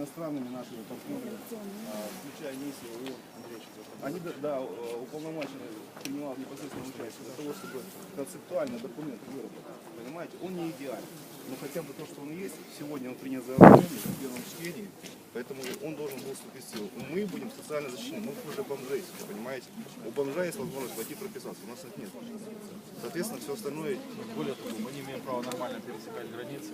иностранными нашими партнерами, а, включая миссию ООН, они да, э, уполномочены принимал непосредственно участие для того, чтобы концептуально документ выработать. Понимаете, он не идеален. Но хотя бы то, что он есть, сегодня он принят за в первом чтении, поэтому он должен был вступить в силу. Мы будем социально защищены. Мы хуже бомжей, понимаете? У бомжа есть возможность пойти прописаться, у нас их нет. Соответственно, все остальное Более того, мы не имеем права нормально пересекать границы,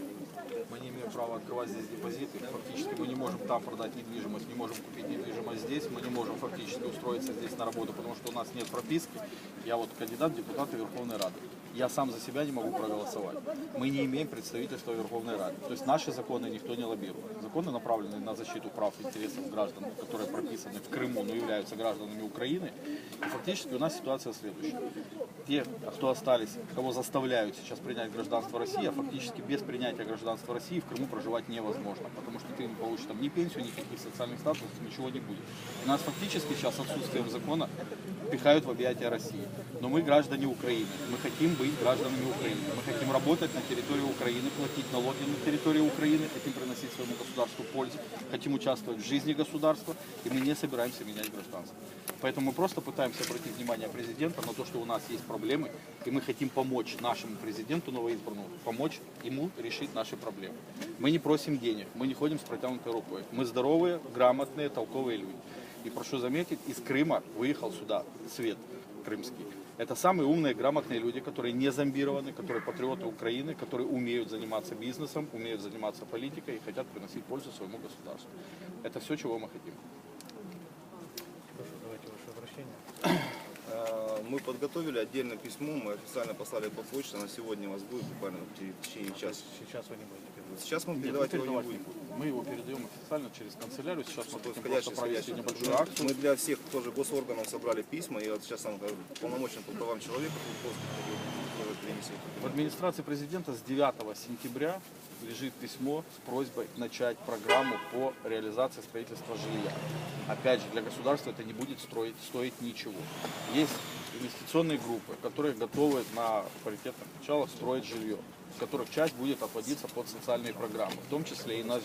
мы не имеем права открывать здесь депозиты, фактически мы не можем там продать недвижимость, не можем купить недвижимость здесь, мы не можем фактически устроиться здесь на работу, потому что у нас нет прописки. Я вот кандидат в депутаты Верховной Рады. Я сам за себя не могу проголосовать. Мы не имеем представительства Верховной Раде. То есть наши законы никто не лоббирует. Законы направлены на защиту прав и интересов граждан, которые прописаны в Крыму, но являются гражданами Украины. И фактически у нас ситуация следующая. Те, кто остались, кого заставляют сейчас принять гражданство России, а фактически без принятия гражданства России в Крыму проживать невозможно, потому что ты не получишь там ни пенсию, никаких социальных статусов, ничего не будет. И нас фактически сейчас отсутствием закона пихают в объятия России. Но мы граждане Украины, мы хотим быть гражданами Украины, мы хотим работать на территории Украины, платить налоги на территории Украины, хотим приносить своему государству пользу, хотим участвовать в жизни государства, и мы не собираемся менять гражданство. Поэтому мы просто пытаемся обратить внимание президента на то, что у нас есть проблемы, и мы хотим помочь нашему президенту новоизбранному, помочь ему решить наши проблемы. Мы не просим денег, мы не ходим с протянутой рукой. Мы здоровые, грамотные, толковые люди. И прошу заметить, из Крыма выехал сюда Свет крымский. Это самые умные, грамотные люди, которые не зомбированы, которые патриоты Украины, которые умеют заниматься бизнесом, умеют заниматься политикой и хотят приносить пользу своему государству. Это все, чего мы хотим. Мы подготовили отдельное письмо, мы официально послали по почте, на сегодня у вас будет буквально в течение часа. Сейчас вы не будете передавать. Сейчас мы Нет, передавать его не будем. будем. Мы его передаем официально через канцелярию. Сейчас мы хотим просто провести небольшую Мы- акцию. Мы для всех тоже госорганов собрали письма, и вот сейчас сам э, полномочен по правам человека. В администрации президента с 9 сентября лежит письмо с просьбой начать программу по реализации строительства жилья. Опять же, для государства это не будет строить, стоить ничего. Есть инвестиционные группы, которые готовы на паритетных началах строить жилье, из которых часть будет отводиться под социальные программы, в том числе и на жи-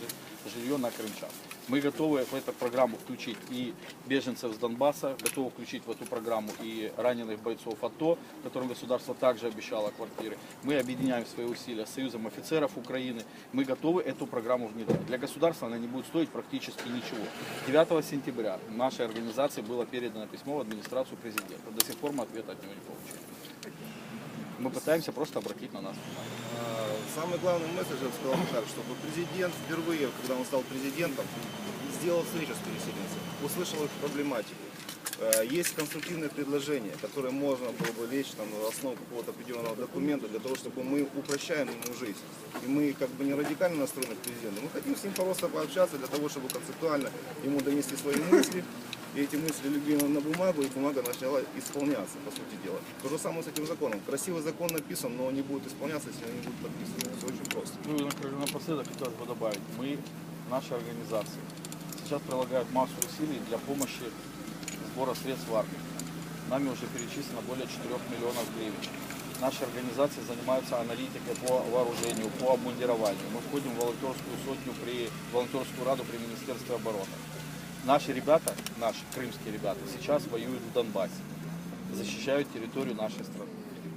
жилье на крымчан. Мы готовы в эту программу включить и беженцев с Донбасса, готовы включить в эту программу и раненых бойцов АТО, которым государство также обещало квартиры. Мы объединяем свои усилия с Союзом офицеров Украины. Мы готовы эту программу внедрять. Для государства она не будет стоить практически ничего. 9 сентября нашей организации было передано письмо в администрацию президента. До сих пор мы ответа от него не получили. Мы пытаемся просто обратить на нас внимание. А, Самый главный месседж, я сказал так, чтобы президент впервые, когда он стал президентом, сделал встречу с переселенцами, услышал их проблематику. Э, Есть конструктивные предложения, которые можно было бы лечь там, в основу какого-то определенного документа для того, чтобы мы упрощаем ему жизнь. И мы как бы не радикально настроены к президенту, мы хотим с ним просто пообщаться для того, чтобы концептуально ему донести свои мысли, и эти мысли легли на- бумагу, и бумага начала исполняться, по сути дела. То же самое с этим законом. Красивый закон написан, но он не будет исполняться, если он не будет подписан. Все очень просто. Ну например, напоследок хотелось бы добавить, мы, наша организация, сейчас прилагают массу усилий для помощи сбора средств в армии. Нами уже перечислено более 4 миллионов гривен. Наши организации занимаются аналитикой по вооружению, по обмундированию. Мы входим в волонтерскую сотню при волонтерскую раду при Министерстве обороны. Наши ребята, наши крымские ребята, сейчас воюют в Донбассе, защищают территорию нашей страны.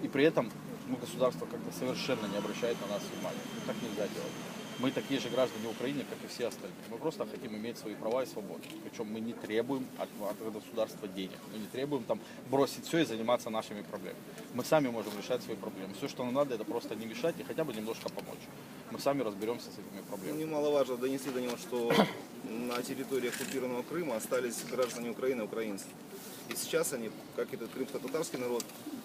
И при этом ну, государство как-то совершенно не обращает на нас внимания. Так нельзя делать. Мы такие же граждане Украины, как и все остальные. Мы просто хотим иметь свои права и свободы. Причем мы не требуем от, от государства денег. Мы не требуем там бросить все и заниматься нашими проблемами. Мы сами можем решать свои проблемы. Все, что нам надо, это просто не мешать и хотя бы немножко помочь. Мы сами разберемся с этими проблемами. Немаловажно донести до него, что на территории оккупированного Крыма остались граждане Украины, украинцы. И сейчас они, как этот крымско-татарский народ,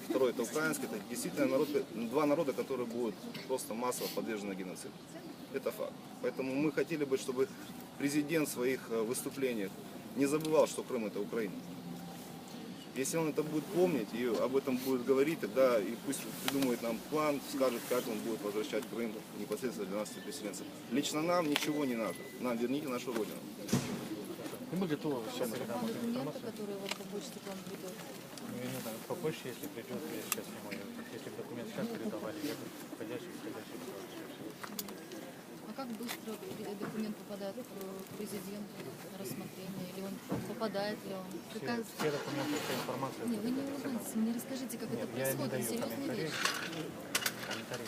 второй это украинский, это действительно народ, два народа, которые будут просто массово подвержены геноциду. Это факт. Поэтому мы хотели бы, чтобы президент в своих э, выступлениях не забывал, что Крым это Украина. Если он это будет помнить и об этом будет говорить, тогда и пусть придумает нам план, скажет, как он будет возвращать Крым непосредственно для нас, переселенцев. Лично нам ничего не надо. Нам верните нашу родину. И мы готовы все Передам эту документы, информацию. которые вот по почте к вам придут. Ну, я не знаю, попозже, если придет, я сейчас не могу. Если бы документ сейчас передавали, я попадает к президенту на рассмотрение, или он попадает ли он? Все, Какая... все документы, вся информация. Не, вы не улыбайтесь, мне расскажите, как Нет, это происходит, серьезные вещи. Комментарии